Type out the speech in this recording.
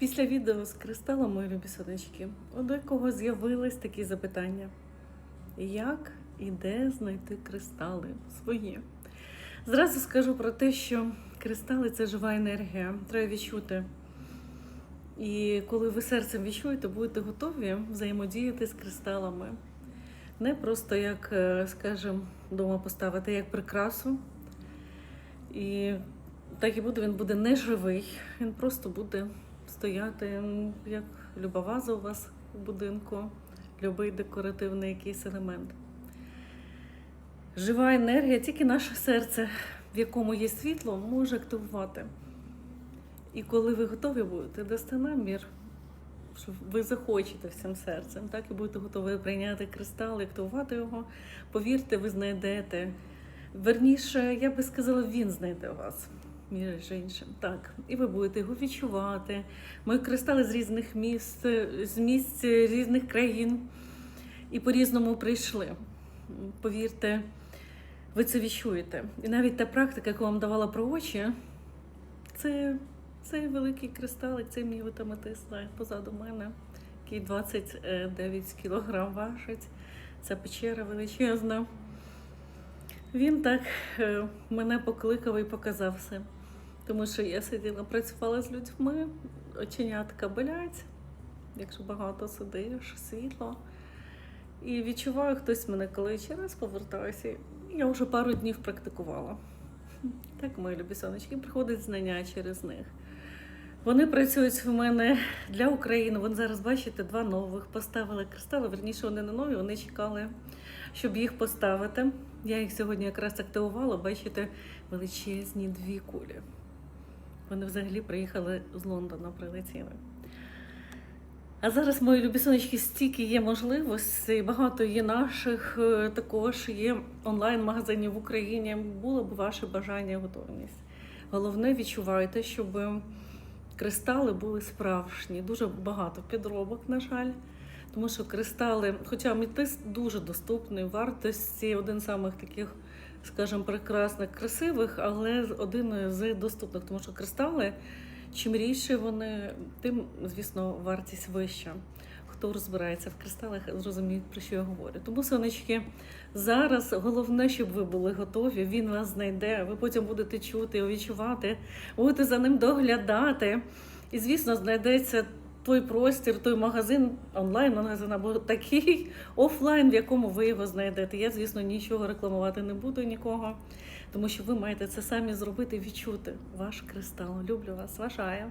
Після відео з кристалом, мої любі сонечки, у декого з'явились такі запитання: як і де знайти кристали свої? Зразу скажу про те, що кристали це жива енергія, треба відчути. І коли ви серцем відчуєте, будете готові взаємодіяти з кристалами. Не просто як, е, скажімо, вдома поставити, як прикрасу. І так і буде, він буде не живий, він просто буде стояти, як люба ваза у вас у будинку, любий декоративний якийсь елемент. Жива енергія, тільки наше серце, в якому є світло, може активувати. І коли ви готові будете, дасте намір, що ви захочете всім серцем, так і будете готові прийняти кристал, активувати його. Повірте, ви знайдете. Верніше, я би сказала, він знайде вас, між іншим. Так, і ви будете його відчувати. Мої кристали з різних міст, з місць різних країн і по-різному прийшли. Повірте, ви це відчуєте. І навіть та практика, яку вам давала про очі, це цей великий кристалик, це мій витаметист позаду мене, який 29 кілограм важить. Ця печера величезна. Він так е, мене покликав і показав все. Тому що я сиділа, працювала з людьми, оченятка болять, якщо багато сидиш, світло. І відчуваю, хтось мене кличе, раз повертаюся. Я вже пару днів практикувала. Так, мої любі сонечки, приходить знання через них. Вони працюють в мене для України. Вони зараз бачите, два нових поставили кристали. Верніше вони не нові, вони чекали, щоб їх поставити. Я їх сьогодні якраз активувала. Бачите, величезні дві кулі. Вони взагалі приїхали з Лондона, прилетіли. А зараз, мої любі сонечки, стільки є можливостей, багато є наших, е, також є онлайн-магазинів в Україні. Було б ваше бажання готовність. Головне, відчувайте, щоб кристали були справжні. Дуже багато підробок, на жаль. Тому що кристали, хоча аметист дуже доступний, вартості один з самих таких, скажімо, прекрасних, красивих, але один з доступних, тому що кристали, чим рідше вони, тим, звісно, вартість вища. Хто розбирається в кристалах, зрозуміють, про що я говорю. Тому, сонечки, зараз головне, щоб ви були готові, він вас знайде, ви потім будете чути відчувати, будете за ним доглядати. І, звісно, знайдеться той простір, той магазин, онлайн-магазин або такий офлайн, в якому ви його знайдете. Я, звісно, нічого рекламувати не буду нікого, тому що ви маєте це самі зробити відчути ваш кристал. Люблю вас, ваша Ая.